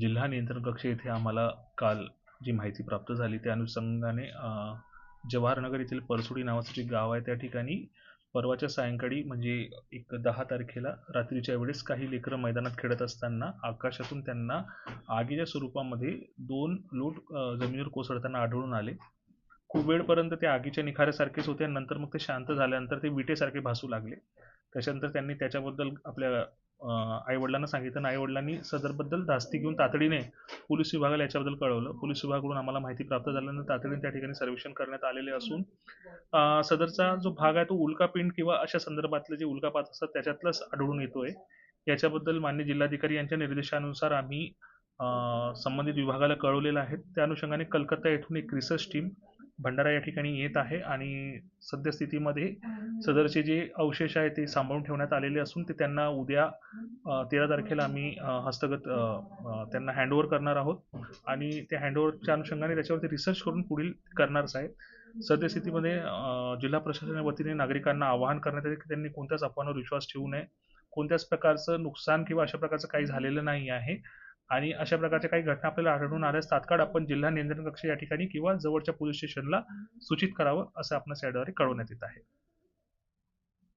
जिल्हा नियंत्रण कक्ष येथे आम्हाला काल जी माहिती प्राप्त झाली त्या अनुषंगाने जवाहरनगर येथील परसोडी नावाचं जे गाव आहे त्या ठिकाणी परवाच्या सायंकाळी म्हणजे एक दहा तारखेला रात्रीच्या वेळेस काही लेकरं मैदानात खेळत असताना आकाशातून त्यांना आगीच्या स्वरूपामध्ये दोन लोट जमिनीवर कोसळताना आढळून आले. खूप वेळपर्यंत ते आगीच्या निखाऱ्यासारखेच होते आणि नंतर मग ते शांत झाल्यानंतर ते विटेसारखे भासू लागले. त्याच्यानंतर त्यांनी त्याच्याबद्दल आपल्या आईवडिलांना सांगितलं आणि आईवडिलांनी सदरबद्दल धास्ती घेऊन तातडीने पोलीस विभागाला याच्याबद्दल कळवलं. पोलीस विभागाकडून आम्हाला माहिती प्राप्त झाल्यानंतर तातडीने त्या ठिकाणी सर्वेक्षण करण्यात आलेले असून सदरचा जो भाग आहे तो उल्कापिंड किंवा अशा संदर्भातले जे उल्कापात असतात त्याच्यातलाच आढळून येतोय. याच्याबद्दल मान्य जिल्हाधिकारी यांच्या निर्देशानुसार आम्ही संबंधित विभागाला कळवलेलं आहे. त्या अनुषंगाने कलकत्ता येथून एक रिसर्च टीम भंडारा या ठिकाणी येत आहे आणि सद्यस्थितीमध्ये सदरचे जे अवशेष आहे ते सांभाळून ठेवण्यात आलेले असून ते त्यांना उद्या तेरा तारखेला आम्ही हस्तगत त्यांना हँडओव्हर करणार आहोत. आणि त्या हँडओव्हरच्या अनुषंगाने त्याच्यावरती रिसर्च करून पुढील करणारच आहे सद्यस्थितीमध्ये जिल्हा प्रशासनाच्या वतीने नागरिकांना आवाहन करण्यात येते की त्यांनी कोणत्याच अफवांवर विश्वास ठेवू नये. कोणत्याच प्रकारचं नुकसान किंवा अशा प्रकारचं काही झालेलं नाही आहे. आणि अशा प्रकारच्या काही घटना आपल्याला आढळून आल्यास तात्काळ आपण जिल्हा नियंत्रण कक्ष या ठिकाणी किंवा जवळच्या पोलीस स्टेशनला सूचित करावं असं आपणास याद्वारे कळवण्यात येत आहे.